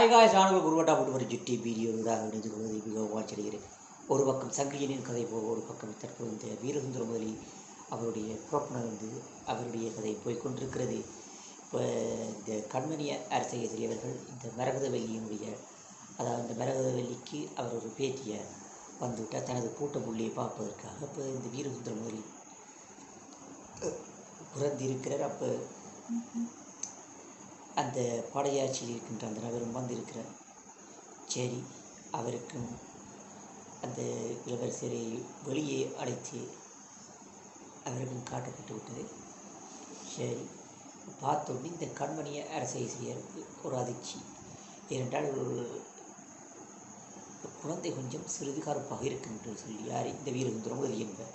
Hi guys நான் குருவட்டா போட்டு வர ஜிட்டி வீடியோ தான் இணைந்து கொள்வதை மிகவும் வாய்ச்சடைகிறேன் ஒரு பக்கம் சங்கியனின் கதை போக ஒரு பக்கம் தற்போது இந்த வீரசுந்தர முதலி அவருடைய புறப்பணம் வந்து அவருடைய கதை போய்கொண்டிருக்கிறது இப்போ இந்த கண்மணிய அரசை அவர்கள் இந்த மரகதவல்லியினுடைய அதாவது இந்த மரகதவல்லிக்கு அவர் ஒரு பேட்டியை வந்துவிட்டால் தனது கூட்ட புள்ளியை பார்ப்பதற்காக இப்போ இந்த வீரசுந்தர முதலி பிறந்திருக்கிறார். அப்போ அந்த படையாட்சியில் இருக்கின்ற அந்த நபரும் வந்திருக்கிறார். சரி அவருக்கும் அந்த இளவரசரை வெளியே அழைத்து அவருக்கும் காட்டப்பட்டு விட்டது. சரி பார்த்தோன்னே இந்த கண்மணிய அரசேசிரியருக்கு ஒரு அதிர்ச்சி. ஏனென்றால் ஒரு குழந்தை கொஞ்சம் சிறிது கருப்பாக இருக்கின்ற சொல்லி யார் இந்த வீரசுந்தரம் என்பார்.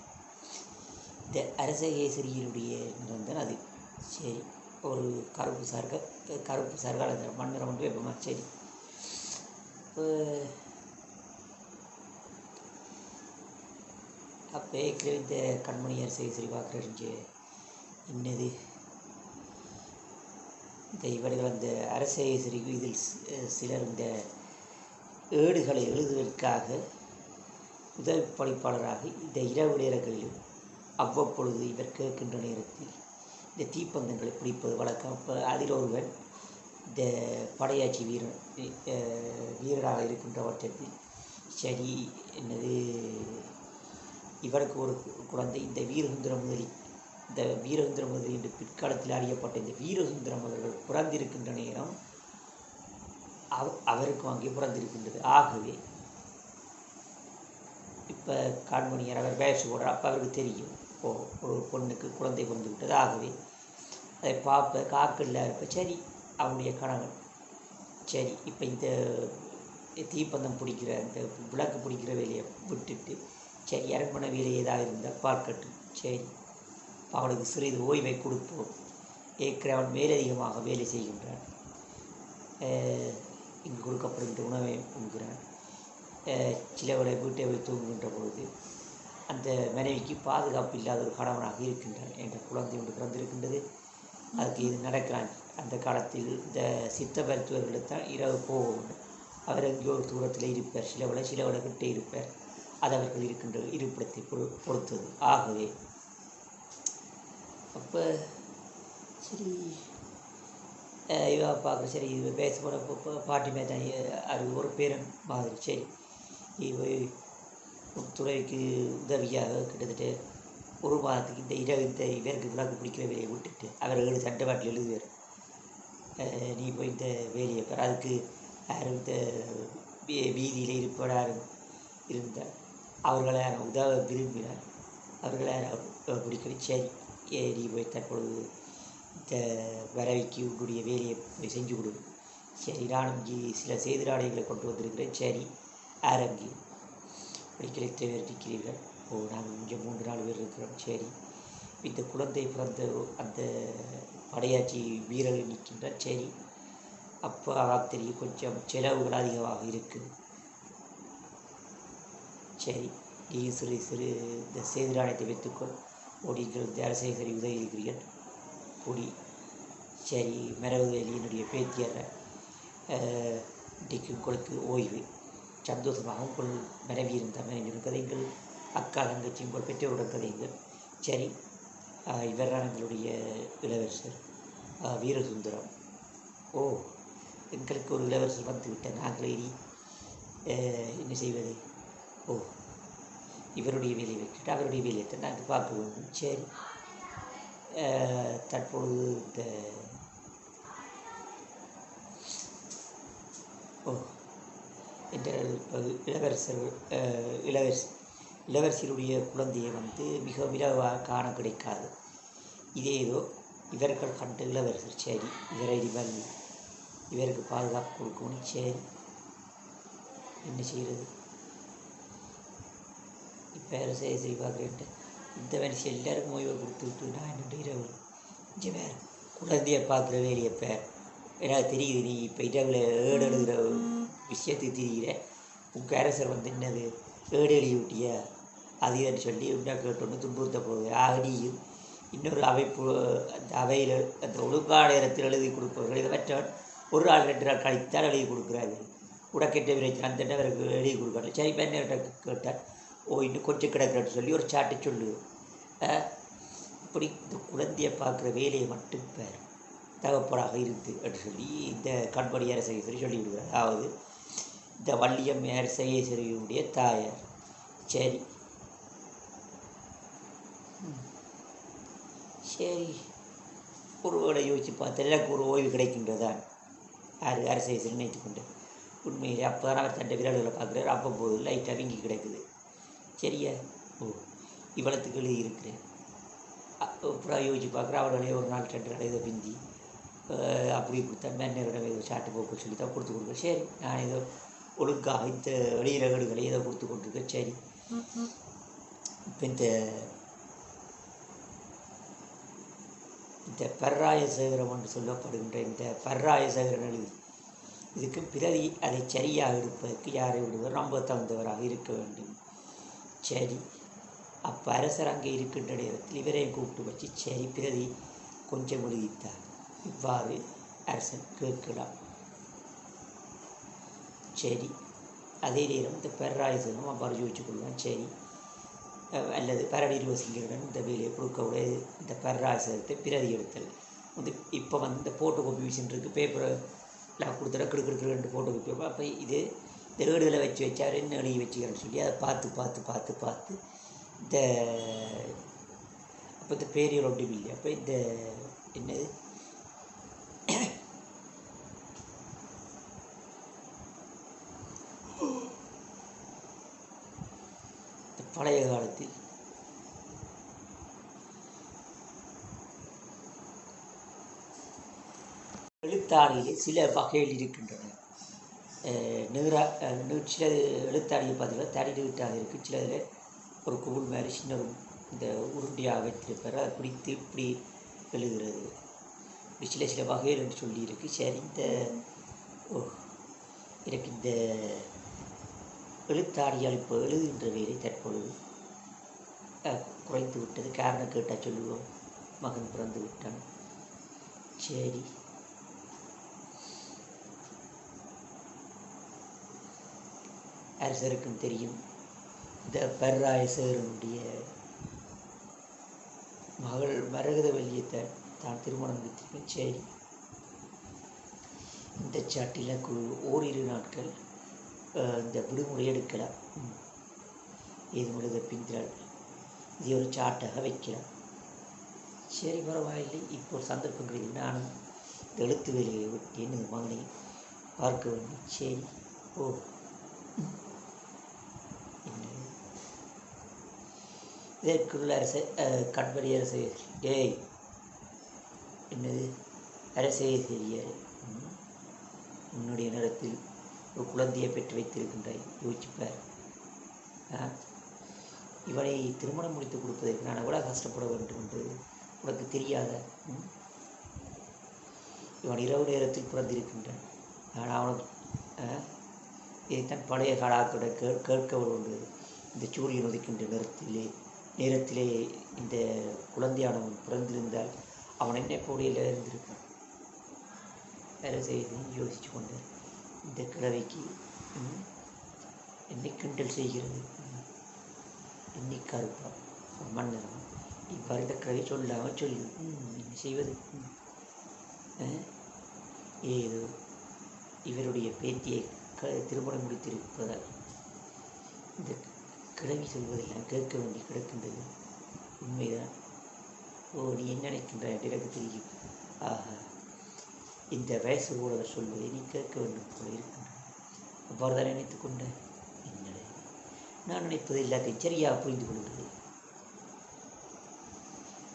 இந்த அரசகேசரியினுடைய நிறம் தான் அது. சரி ஒரு கருப்பு சர்க்க கருப்பு சார்கள் அந்த மண்ணிறம் வந்து வைப்போமா? சரி. அப்போ இந்த கண்மணியார் சரி சரி பார்க்குறேன் என்னது? இந்த இவர்கள் அந்த அரசேசரி இதில் சிலர் இந்த ஏடுகளை எழுதுவதற்காக உதவி பணிப்பாளராக இந்த இரவு நேரங்களிலும் அவ்வப்பொழுது இவர் கேட்கின்ற நேரத்தில் இந்த தீப்பந்தங்களை பிடிப்பது வழக்கம். இப்போ அதில் ஒருவன் இந்த படையாட்சி வீரன் வீரராக இருக்கின்ற பட்சத்தில் சரி என்னது இவருக்கு ஒரு குழந்தை இந்த வீரசுந்தர முதலி இந்த வீரசுந்தர முதலி என்று பிற்காலத்தில் அறியப்பட்ட இந்த வீரசுந்தர முதல்கள் பிறந்திருக்கின்ற நேரம் அவ அவருக்கும் அங்கே பிறந்திருக்கின்றது. ஆகவே இப்போ காண்மணியர் அவர் பேச போடுற அப்போ அவருக்கு தெரியும். ஒரு பொண்ணுக்கு குழந்தை வந்து விட்டது ஆகவே அதை பார்ப்ப காக்கல்ல இருப்ப சரி அவனுடைய கணவன் சரி இப்போ இந்த தீப்பந்தம் பிடிக்கிற இந்த விளக்கு பிடிக்கிற வேலையை விட்டுட்டு சரி அரண்மனை வேலை ஏதாவது இருந்தால் பார்க்கட்டும். சரி அவனுக்கு சிறிது ஓய்வை கொடுப்போம். ஏற்கனவே அவன் மேலதிகமாக வேலை செய்கின்றான். இங்கு கொடுக்கப்படுகின்ற உணவை உண்கிறான். சிலவரை வீட்டை போய் தூங்குகின்ற பொழுது அந்த மனைவிக்கு பாதுகாப்பு இல்லாத ஒரு கணவனாக இருக்கின்றான் என்ற குழந்தை ஒன்று பிறந்திருக்கின்றது. அதுக்கு இது நடக்கிறான். அந்த காலத்தில் இந்த சித்த மருத்துவர்களுக்கு தான் இரவு போக அவர் எங்கேயோ ஒரு தூரத்தில் இருப்பார். சிலவளை சிலவளை கிட்டே இருப்பார். அது அவர்கள் இருக்கின்ற இருப்பிடத்தை பொறுத்தது. ஆகவே அப்போ சரி இவா பார்க்குற. சரி இது பேச போன பாட்டி மேதான் அது ஒரு பேரன் மாதிரி. சரி இவ துறைக்கு உதவியாக கிட்டத்தட்ட ஒரு மாதத்துக்கு இந்த இரவு இந்த இவருக்கு விளக்கு பிடிக்கிற வேலையை விட்டுட்டு அவர் ஏழு சண்டை பாட்டில் எழுதுவார். நீ போய் இந்த வேலையை பெற அதுக்கு யாரும் இந்த வீதியில் இருப்பவர் யாரும் இருந்தார் அவர்களை யாரும் உதவ விரும்பினார் அவர்களை யாரும் பிடிக்கணும் சரி ஏ நீ போய் தற்பொழுது இந்த வரவைக்கு உன்னுடைய வேலையை போய் செஞ்சு கொடு. சரி நானும் இங்கே சில செய்திராடைகளை கொண்டு வந்திருக்கிறேன். சரி ஆரம்பி படிக்கலை இருக்கிறீர்கள் ஓ நாங்கள் இங்கே மூன்று நாலு பேர் இருக்கிறோம். சரி. இந்த குழந்தை பிறந்த அந்த படையாட்சி வீரர்கள் நிற்கின்றார் சரி. அப்போ ராத்திரி தெரியும் கொஞ்சம் செலவுகள் அதிகமாக இருக்குது சரி. நீ சிறு சிறு இந்த செய்திராணயத்தை வைத்துக்கொள். ஓடிகள் இந்த உதவி இருக்கிறீர்கள். கூடி சரி. மரபுவேலி என்னுடைய பேத்தியற இன்றைக்கு உங்களுக்கு ஓய்வு. சந்தோஷமாக உங்கள் மனைவி இருந்த மனைவியின் கதைகள் அக்கா தங்கச்சி உங்கள் பெற்றோருடன் கதைகள். சரி ஆஹ் இவர்தான் எங்களுடைய இளவரசர் வீரசுந்தரம். ஓ எங்களுக்கு ஒரு இளவரசர் வந்துவிட்டார் நாங்கள் என்ன செய்வது? ஓ இவருடைய வேலையை வைக்கிட்டு அவருடைய வேலையை தான் நாங்கள் பார்க்க வேண்டும். சரி தற்பொழுது இந்த ஓ என்று எழுதியிருப்பது இளவரசர் இளவரசி இளவரசருடைய குழந்தையை வந்து மிக விரைவாக காண கிடைக்காது. இதே ஏதோ இவர்கள் கண்டு இளவரசர் சரி இவரை இவர் இவருக்கு பாதுகாப்பு கொடுக்கணும் சரி. என்ன செய்கிறது இப்போ சரி சரி பார்க்குறேன்ட்டு இந்த மனுஷன் எல்லாருக்கும் ஓய்வை கொடுத்து விட்டு நான் என்னுடைய இரவு. இங்கே வேறு குழந்தைய பார்க்குற வேலையை பேர் எனக்கு தெரியுது நீ இப்போ இரவில் ஏடு எழுதுகிற விஷயத்துக்கு தெரிகிற உங்கள் அரசர் வந்து என்னது? ஏடு எழுதி விட்டியா? அது இதுன்னு சொல்லி உண்டா கேட்டோன்னு துன்புறுத்த போகுது. ஆகடியும் இன்னொரு அவை அந்த அவையில் அந்த ஒழுங்கான நேரத்தில் எழுதி கொடுப்பவர்கள் இதை ஒரு நாள் ரெண்டு நாள் கழித்தால் எழுதி கொடுக்குறாரு உடக்கெட்ட விரைச்சு அந்த அவருக்கு எழுதி கொடுக்கல சரி மேனேட்ட கேட்டார் ஓ இன்னும் கொஞ்சம் கிடக்குறன்னு சொல்லி ஒரு சாட்டை சொல்லு. இப்படி இந்த குழந்தையை பார்க்குற வேலையை மட்டும் பேர். தகப்படாக இருந்து என்று சொல்லி இந்த கண்பணி அரசேஸ்வரி சொல்லி சொல்லிவிடுவார் அதாவது இந்த வள்ளியம் அரசேஸ்வரியுடைய தாயார். சரி. சரி. ஒரு வேலை யோசிச்சு பார்த்தா எனக்கு ஒரு ஓய்வு கிடைக்கின்றதான் யார் அரசேஸ்வரி நினைத்து கொண்டு உண்மையிலே அப்போ தான் அவர் தன்னை விரல்களை பார்க்குறாரு. அப்போ போது லைட்டாக வீங்கி கிடக்குது. சரியா? ஓ இவ்வளத்துக்கள் இருக்கிறேன். அப்புறம் யோசிச்சு பார்க்குறேன் அவர்களே ஒரு நாள் ரெண்டு நாள் ஏதோ பிந்தி அப்படி கொடுத்தா மேனரிடம் ஏதோ சாட்டு போக்கு சொல்லி தான் கொடுத்து கொடுக்குறேன் சரி நான் ஏதோ ஒழுங்காக இந்த வெளியிலகடுகளை ஏதோ கொடுத்து கொண்டிருக்கேன் சரி. இப்போ இந்த இந்த பர்ராய சேகரம் என்று சொல்லப்படுகின்ற இந்த பர்ராய சேகரன் எழுதி இதுக்கு பிரதி அதை சரியாக இருப்பதற்கு யாரை விடுவர்? நம்ப தகுந்தவராக இருக்க வேண்டும். சரி. அப்போ அரசர் அங்கே இருக்கின்ற நேரத்தில் இவரையும் கூப்பிட்டு வச்சு சரி பிரதி கொஞ்சம் எழுதித்தார் இவ்வாறு அரசன் கேட்கலாம் சரி அதே நேரம் இந்த பெராயுதம் அவ்வாறு யோசிச்சு கொள்வான் சரி அல்லது பரடி ரோசிங்கருடன் இந்த வேலையை கொடுக்கக்கூட இந்த பெர்ராயசத்தை பிரதி எடுத்தல் வந்து இப்போ வந்து இந்த ஃபோட்டோ காப்பி மிஷின் இருக்குது பேப்பரை எல்லாம் கொடுத்துட கிடு ரெண்டு ஃபோட்டோ காப்பி அப்போ இது இந்த ஏடுகளை வச்சு வச்சாரு என்ன எழுதி வச்சுக்கிறேன்னு சொல்லி அதை பார்த்து பார்த்து பார்த்து பார்த்து இந்த அப்போ இந்த பேரியல் ஒன்றும் இல்லை அப்போ இந்த என்னது இந்த பழைய காலத்தில் எழுத்தாணியிலே சில வகைகள் இருக்கின்றன. நிற சில எழுத்தாணியை பார்த்தீங்கன்னா தடி எழுத்தாணி இருக்குது சிலதில் ஒரு கூழ் மாதிரி சின்ன ஒரு இந்த உருண்டியாக வைத்திருப்பார். அதை பிடித்து இப்படி எழுதுகிறது. இப்படி சில சில வகைகள் என்று சொல்லியிருக்கு. சரி இந்த ஓ எனக்கு இந்த எழுத்தாடியால் இப்போ எழுதுகின்ற வேலை தற்பொழுது குறைத்து குறைந்து விட்டது. காரணம் கேட்டால் சொல்லுவோம். மகன் பிறந்து விட்டான். சரி. அரசருக்கும் தெரியும். இந்த பர்ராயசருடைய மகள் மரகதவல்லியை தான் திருமணம் முடித்திருக்கேன் சரி. இந்த சாட்டில் ஓரிரு நாட்கள் இந்த விடுமுறை எடுக்கலாம். இது முழுத பிந்திரால் இது ஒரு சாட்டாக வைக்கலாம். சரி பரவாயில்லை. இப்போ ஒரு சந்தர்ப்பம் கிடைக்குது நானும் இந்த எழுத்து வேலையை விட்டு எனது மகனை பார்க்க வேண்டும். சரி ஓ ம். என்ன வேர்க்குள்ள அரச கண்படி அரசு. டேய் என்னது? அரசே தெரியாது. உன்னுடைய நேரத்தில் ஒரு குழந்தையை பெற்று வைத்திருக்கின்றாய். யோசிப்பார் ஆ? இவனை திருமணம் முடித்து கொடுப்பதற்கு நான் எவ்வளோ கஷ்டப்பட வேண்டும் என்று உனக்கு தெரியாத ம்? இவன் இரவு நேரத்தில் பிறந்திருக்கின்றான். நான் அவனுக்கு இதைத்தான் பழைய காலாத்தோட கே கேட்க உண்டு இந்த சூரியன் உதிக்கின்ற நேரத்திலே நேரத்திலே இந்த குழந்தையானவன் பிறந்திருந்தால் அவன் என்ன போடியில் இருந்திருப்பான்? வேலை செய்து யோசித்து கொண்டு இந்த கிழவைக்கு என்னை கிண்டல் செய்கிறது. ம், என்னை கருப்பான் மன்னரும் இவ்வாறு இந்த கிழவை சொல்லாமல் சொல்லு என்ன செய்வது? ஏதோ இவருடைய பேத்தியை க திருமணம் முடித்திருப்பதால் இந்த கிளம்பி சொல்வதை நான் கேட்க வேண்டி கிடக்கின்றது. உண்மைதான். ஓ நீ என்ன நினைக்கின்றாய்? எனக்கு தெரியும். ஆஹா. இந்த வயசு ஊழவர் சொல்வதை நீ கேட்க வேண்டும் போல இருக்கின்றான் அவ்வாறு தான் நினைத்து கொண்ட என்னடே நான் நினைப்பது எல்லாத்தையும் சரியாக புரிந்து கொள்கிறேன்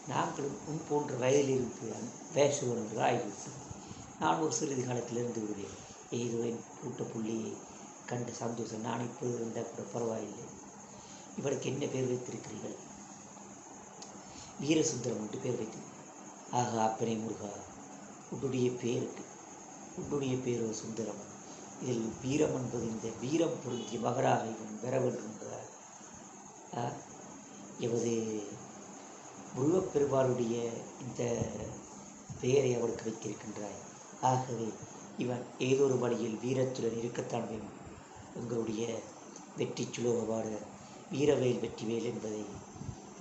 நாங்களும் உன் போன்ற வயதில் இருந்து பேசுகிறவர்கள் ஆகிவிட்டோம். நான் ஒரு சிறிது காலத்தில் இருந்து விடுவேன். ஏதோ என் கூட்ட புள்ளியை கண்ட சந்தோஷம். நான் இப்போது இருந்தால் கூட பரவாயில்லை. இவளுக்கு என்ன பேர் வைத்திருக்கிறீர்கள்? வீரசுந்தரம் என்று பேர் வைத்து ஆகா அப்பனே முருகா உன்னுடைய பேருக்கு உன்னுடைய பேரோ சுந்தரம். இதில் வீரம் என்பது இந்த வீரம் பொருந்திய மகராக இவன் பெற வேண்டும் என்பதால் ஆ, எமது முருகப்பெருமாளுடைய இந்த பெயரை அவளுக்கு வைத்திருக்கின்றாய். ஆகவே இவன் ஏதோ ஒரு வழியில் வீரத்துடன் இருக்கத்தான் வேண்டும். எங்களுடைய வெற்றி சுலோகபாடு வீரவேல் வெற்றிவேல் என்பதை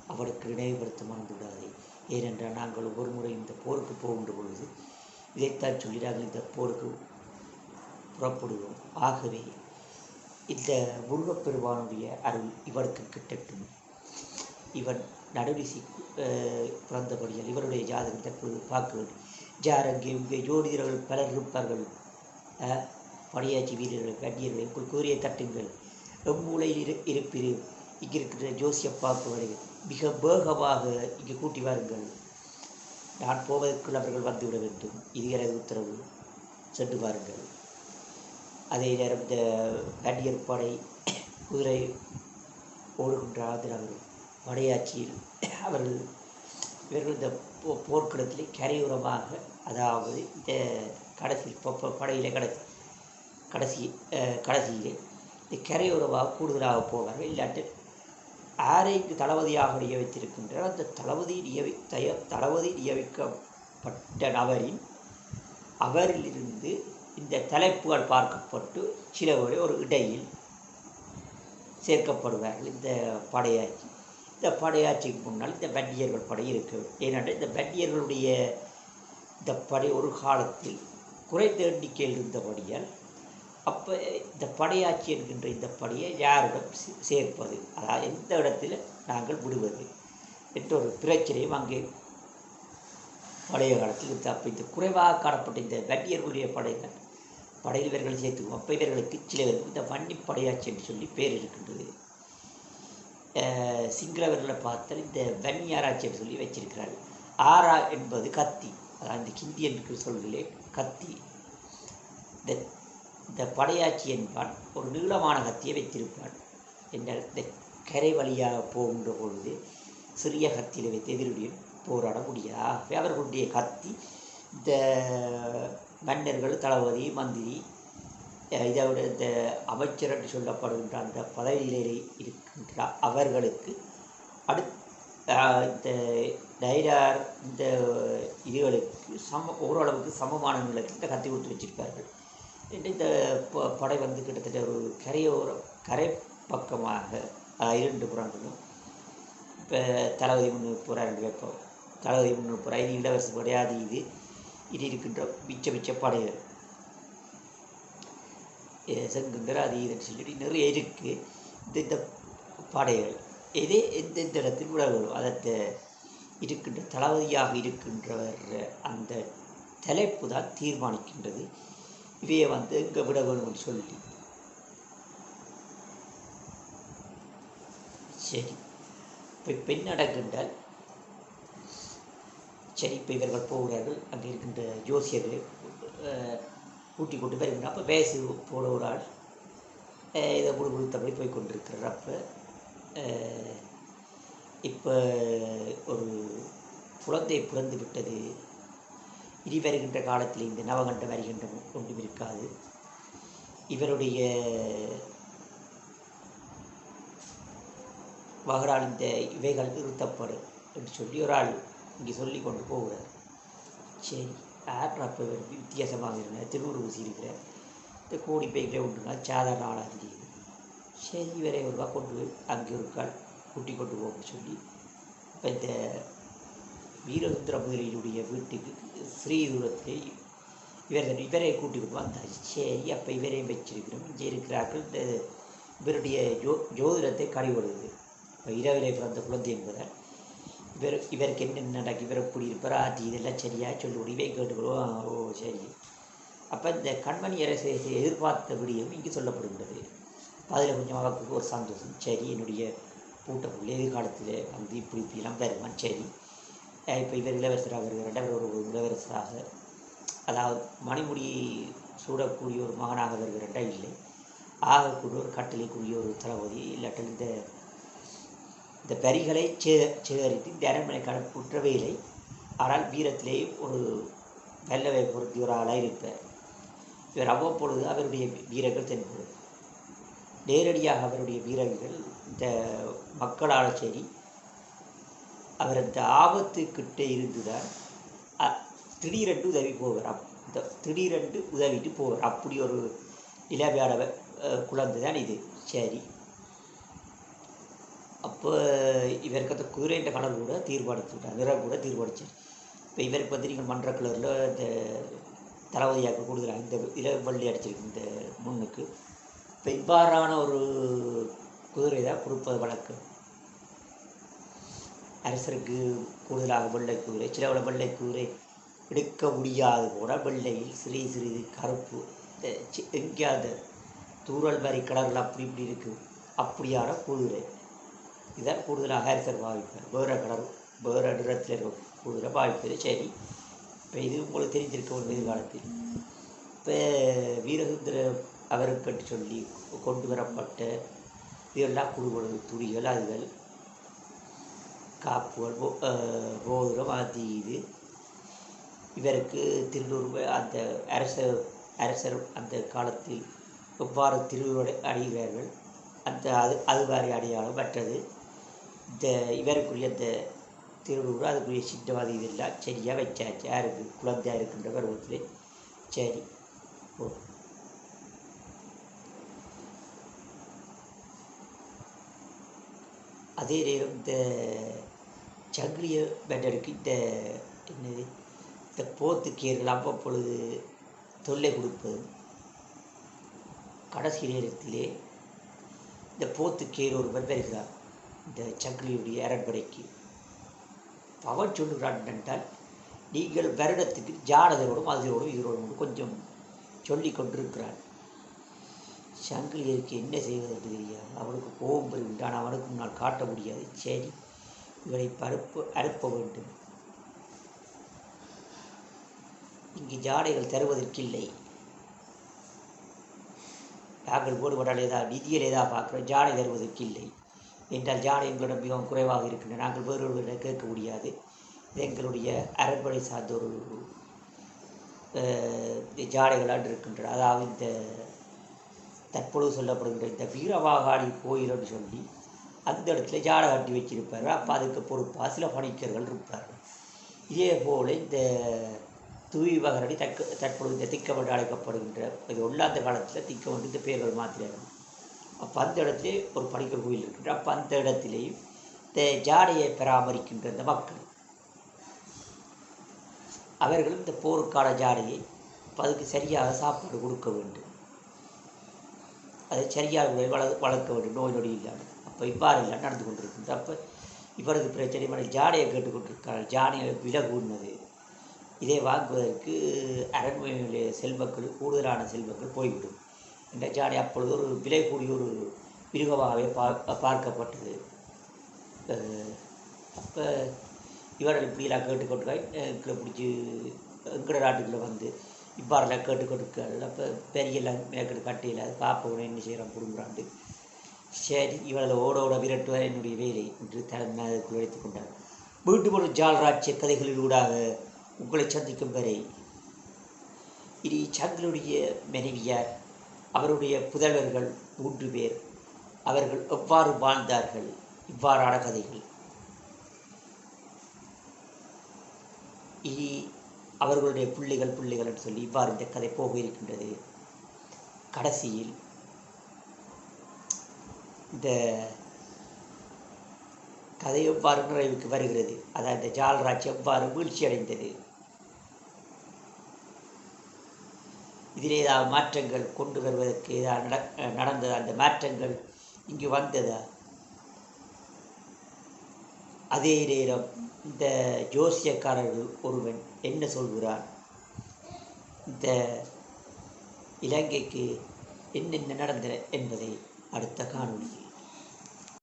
அவளுக்கு நினைவுபடுத்த மறந்துவிடாதே. ஏனென்றால் நாங்கள் ஒவ்வொரு முறை இந்த போருக்கு போகின்ற பொழுது இதைத்தான் சொல்லி நாங்கள் இந்த போருக்கு புறப்படுவோம். ஆகவே இந்த முருகப்பெருமானுடைய அருள் இவனுக்கு கிட்டட்டும். இவன் நடுநிசி பிறந்தபடியால் இவருடைய ஜாதகம் தற்போது பார்க்க வேண்டும். ஜார் அங்கே இங்கே ஜோதிடர்கள் பலர் இருப்பார்கள். அஹ், படையாட்சி வீரர்கள் கண்ணியர்கள் உங்கள் கூறிய தட்டுங்கள். எம்மூலையில் இரு இருப்பிரு. இங்கே இருக்கிற ஜோசிய வருகிறது மிக வேகமாக இங்கே கூட்டி வாருங்கள். நான் போவதற்குள் அவர்கள் வந்துவிட வேண்டும். இது எனது உத்தரவு. சென்று பாருங்கள் அதே நேரம் இந்த நடிகர் படை குதிரை ஓடுகின்ற ஆதரவர்கள் படையாட்சியில் அவர்கள் இவர்கள் இந்த போ போர்க்களத்தில் கரையோரமாக அதாவது இந்த கடைசி படையில் கடைசி கடைசி கடைசியிலே இந்த கரையோரமாக கூடுதலாக போவார்கள். இல்லாட்டி ஆரைக்கு தளபதியாக நியமித்திருக்கின்றார். அந்த தளபதி நியமி தய தளபதி நியமிக்கப்பட்ட நபரின் அவரிலிருந்து இந்த தலைப்புகள் பார்க்கப்பட்டு சில ஒரு இடையில் சேர்க்கப்படுவார்கள். இந்த படையாட்சி. இந்த படையாட்சிக்கு முன்னால் இந்த வன்னியர்கள் படை இருக்க ஏனென்றால் இந்த வன்னியர்களுடைய இந்த படை ஒரு காலத்தில் குறைந்த எண்ணிக்கையில் இருந்தபடியால் அப்போ இந்த படையாட்சி என்கின்ற இந்த படையை யாரிடம் சே- சேர்ப்பது? அதாவது எந்த இடத்துல நாங்கள் விடுவது? என்ற ஒரு பிரச்சனையும் அங்கே பழைய காலத்தில் இருந்தது அப்போ இந்த குறைவாக காணப்பட்ட இந்த வன்னியர்களுடைய படைகள் படையில் இவர்களை சேர்த்துக்குவோம். அப்போ இவர்களுக்கு சிலவருக்கு இந்த வன்னி படையாட்சி என்று சொல்லி பேர் இருக்கின்றது. சிங்களவர்களை பார்த்தால் இந்த வன்னியாராட்சி என்று சொல்லி வச்சிருக்கிறார் ஆரா என்பது கத்தி. அதாவது இந்த ஹிந்தி என்று சொல்கிறேன் கத்தி. இந்த இந்த படையாச்சி என்பான் ஒரு நீளமான கத்தியை வைத்திருப்பான் என்ற இந்த கரை வழியாக போகின்ற பொழுது சிறிய கத்தியில் வைத்து எதிரியுடன் போராட முடியாது அவர்களுடைய கத்தி இந்த மன்னர்கள் தளபதி மந்திரி இதோட இந்த அமைச்சர் என்று சொல்லப்படுகின்ற அந்த பதவியிலே இருக்கின்ற அவர்களுக்கு அடுத்த இந்த டைரார் இந்த இதுகளுக்கு சம ஓரளவுக்கு சமமான நிலத்தில் இந்த கத்தி கொடுத்து வச்சிருப்பார்கள். இந்த- இந்த ப- படை வந்து கிட்டத்தட்ட ஒரு கரையோரம் கரை பக்கமாக இரண்டு புறங்களும் இப்போ தளபதி முன்னு ரெண்டு வைப்போம் தளபதி முன்னூறு புறா இது இளவரசு படையாது இது. இது இருக்கின்ற மிச்ச மிச்ச படைகள். அஹ், செங்குந்தர் அது இதுன்னு சொல்லிட்டு நிறைய இருக்குது இந்த இந்த படைகள். எதே எந்தெந்த இடத்தில் உலகம் அதை இருக்கின்ற தளபதியாக இருக்கின்றவர் அந்த தலைப்பு தான் தீர்மானிக்கின்றது. இவையை வந்து இங்கே விட வேணும்னு சொல்லி சரி. இப்போ இப்போ நடக்கின்றால்? சரி இப்போ இவர்கள் போகிறார்கள். அங்கே இருக்கின்ற ஜோசியர்களை ஊட்டி கூட்டி கொண்டு வருகின்ற அப்போ பேசு போட ஒரு ஆள் இதை முழு முழுத்தபடி போய் கொண்டிருக்கிறார். அப்போ இப்போ ஒரு குழந்தை பிறந்து விட்டது. இனி வருகின்ற காலத்தில் இந்த நவகண்டம் வருகின்ற ஒன்றும் இருக்காது. இவருடைய வகரால் இந்த இவைகள் நிறுத்தப்படும் என்று சொல்லி ஒரு ஆள் இங்கே சொல்லி கொண்டு போகிறார். சரி யார் அப்போ வித்தியாசமாக இருந்தார் திருவுரு ஊசி இருக்கிறார். இந்த கோடி பைக்கில் ஒன்றுனால் சாதாரண ஆளாக தெரியுது. சரி இவரை ஒரு ரூபா கொண்டு போய் அங்கே ஒரு கால் கூட்டி கொண்டு போக சொல்லி இப்போ இந்த வீரசுந்தர முதலியுடைய வீட்டுக்கு ஸ்ரீ தூரத்திலே இவர் இவரை கூட்டிகிட்டு வந்தார். சரி அப்போ இவரையும் வச்சிருக்கிறோம். இங்கே இருக்கிறார்கள். இந்த இவருடைய ஜோ ஜோதிடத்தை கழிவிடுது இப்போ இரவிலே பிறந்த குழந்தை என்பதால் இவர் இவருக்கு என்ன நடக்கு? இவர் இப்படி இருப்பார்? ஆட்டி இதெல்லாம் சரியாக சொல்லி இவை கேட்டுக்கிறோம் ஓ சரி. அப்போ இந்த கண்மணி அரசை எதிர்பார்த்தபடியும் இங்கே சொல்லப்படுகின்றது. அதில் கொஞ்சம் அவருக்கு ஒரு சந்தோஷம். சரி என்னுடைய பூட்டக்குள்ளே எதிர்காலத்தில் வந்து இப்படி இப்படிலாம் வருவான் சரி. இப்போ இவர் இளவரசராக வருகிறார் அவர் ஒரு இளவரசராக. அதாவது மணிமுடி சூடக்கூடிய ஒரு மகனாக வருகிறாண்டா இல்லை. ஆகக்கூடிய ஒரு கட்டளைக்குரிய ஒரு தளபதி இல்லாட்டில் இந்த இந்த பரிகளை சே சேகரித்து இந்த அரண்மனைக்கான இல்லை ஆனால் வீரத்திலே ஒரு வல்லவை பொருத்திய ஒரு ஆளாக இருப்பார். இவர் அவ்வப்பொழுது அவருடைய வீரர்கள் தென்படும். நேரடியாக அவருடைய வீரர்கள் இந்த மக்களால் சரி அவர் அந்த ஆபத்துக்கிட்டே இருந்துதான் திடீரென்று உதவி போகிறார் இந்த திடீரென்று உதவிட்டு போவார். அப்படி ஒரு இளவியாட குழந்தை தான் இது. சரி. அப்போ இவருக்கு அந்த குதிரைன்ற கலர் கூட தீர்மானித்துட்டார் நிறம் கூட தீர்மானிச்சார். இப்போ இவருக்கு வந்து நீங்கள் மன்ற கலரில் இந்த தளபதியாக கொடுக்குறாங்க. இந்த இதில் வள்ளி அடிச்சிருக்கு இந்த முன்னுக்கு. இப்போ இவ்வாறான ஒரு குதிரை தான் கொடுப்பது வழக்கம். அரசருக்கு கூடுதலாக வெள்ளை கூரை சிலவள வெள்ளை குதிரை எடுக்க முடியாது போல வெள்ளையில் சிறிய சிறிது கருப்பு. எங்கேயாவது தூரல் மாதிரி கலர்கள் அப்படி இப்படி இருக்குது அப்படியான கூதிரை இதான் கூடுதலாக அரசர் பாவிப்பார். வேறு கலர் வேறு நிறத்தில் இருக்க குதிரை பாவிப்பது சரி. இப்போ இது உங்களுக்கு தெரிஞ்சிருக்க ஒரு எதிர்காலத்தில். இப்போ வீரசுந்தர அவருக்கு சொல்லி கொண்டு வரப்பட்ட இதெல்லாம் குடும்பம் துணிகள் அதுகள் காப்புகள் போ- அது இது இவருக்கு திருநூறு அந்த அரசர் அரசர் அந்த காலத்தில் எவ்வாறு திருநூறு அடைகிறார்கள் அந்த அது அது மாதிரி அடையாளம் மற்றது. இந்த இவருக்குரிய அந்த திருநூறு அதுக்குரிய சின்னவாதி இதெல்லாம் சரியாக வச்சாச்சு. யாருக்கு? குழந்தையாக இருக்கின்ற பருவத்தில். சரி ஓ அதே நேரம் இந்த சங்கிலியை பேட்டருக்கு இந்த என்னது இந்த போத்துக்கீர்கள் அவ்வப்பொழுது தொல்லை கொடுப்பது. கடைசி நேரத்திலே இந்த போத்துக்கீர் ஒருவர் வருகிறார் இந்த சங்கிலியுடைய அரண்மனைக்கு. அவன் சொல்லுகிறான் என்றால் நீங்கள் வருடத்துக்கு ஜாடகரோடும் அதோடும் இதோடும் கொஞ்சம் சொல்லி கொண்டிருக்கிறான். சங்கிலியருக்கு என்ன செய்வது தெரியாது. அவனுக்கு கோபம் பெறுகின்றான் அவனுக்கு முன்னால் காட்ட முடியாது. சரி இவரை பருப்பு அனுப்ப வேண்டும். இங்கு ஜாடைகள் தருவதற்கில்லை. நாங்கள் போடுபடால் ஏதாவது நிதியில் ஏதாவது பார்க்குறோம் ஜாடை தருவதற்கில்லை. என்றால் ஜாடை எங்களிடம் மிகவும் குறைவாக இருக்கின்றன. நாங்கள் வேறொருவரிடம் கேட்க முடியாது. இது எங்களுடைய அரண்மனை சார்ந்த ஒரு அஹ், இருக்கின்றன. அதாவது இந்த தற்பொழுது சொல்லப்படுகின்ற இந்த வீரவாகாடி கோயில் என்று சொல்லி அந்த இடத்துல ஜாடை கட்டி வச்சிருப்பார். அப்போ அதுக்கு பொறுப்பாக சில பணிக்கர்கள் இருப்பார்கள் இதே போல் இந்த தூய் வகரடி தக்க தற்பொழுது இந்த திக்கவண்டு அழைக்கப்படுகின்ற இது உள்ளாந்த காலத்தில் திக்கவண்டு இந்த பேர்கள் மாற்றினார்கள் அப்போ அந்த இடத்துல ஒரு பணிக்கர் கோயில் இருக்கின்ற அப்போ அந்த இடத்திலேயும் இந்த ஜாடையை பராமரிக்கின்ற இந்த மக்கள். அவர்களும் இந்த போருக்கான ஜாடையை அதுக்கு சரியாக சாப்பாடு கொடுக்க வேண்டும். அதை சரியாக வள வளர்க்க வேண்டும். நோய் நொடி இல்லாமல். அப்போ இவ்வாறு நடந்து கொண்டிருக்கின்றது அப்போ இவரது பிரச்சனை மன ஜாடையை கேட்டுக்கொண்டிருக்கிறார் ஜானையை விலை கூடினது. இதை வாங்குவதற்கு அரண்மனையிலே செல்வங்கள் கூடுதலான செல்வங்கள் போய்விடும். இந்த ஜாடை அப்பொழுது ஒரு விலை கூடிய ஒரு மிருகமாகவே பா பார்க்கப்பட்டது. அப்போ இவர்கள் இப்படிலாம் கேட்டுக்கொண்டு எங்களை பிடிச்சி எங்கட நாட்டுக்குள்ளே வந்து இவ்வாறெல்லாம் கேட்டுக்கொண்டிருக்காள் அப்போ பெரியெல்லாம் மேற்கட்டு கட்டையில் அது என்ன செய்கிறான் பிடுங்குறாண்டு சரி இவளை ஓட ஓட விரட்டுவார் என்னுடைய வேலை என்று தன் அதுக்குள் கொண்டார். மீண்டும் ஒரு ஜால்ராட்சிய கதைகளிலூடாக உங்களை சந்திக்கும் வரை இனி சந்திரனுடைய மனைவியார் அவருடைய புதல்வர்கள் மூன்று பேர் அவர்கள் எவ்வாறு வாழ்ந்தார்கள்? இவ்வாறான கதைகள். இனி அவர்களுடைய பிள்ளைகள் பிள்ளைகள் என்று சொல்லி இவ்வாறு இந்த கதை போக இருக்கின்றது. கடைசியில் இந்த கதை எவ்வாறு நிறைவுக்கு வருகிறது? அதாவது இந்த ஜால்ராஜ் எவ்வாறு வீழ்ச்சி அடைந்தது இதில் ஏதாவது மாற்றங்கள் கொண்டு வருவதற்கு ஏதாவது நட அந்த மாற்றங்கள் இங்கு வந்ததா? அதே நேரம் இந்த ஜோசியக்காரர்கள் ஒருவன் என்ன சொல்கிறான்? இந்த இலங்கைக்கு என்னென்ன நடந்தன என்பதை அடுத்த காணொலியில்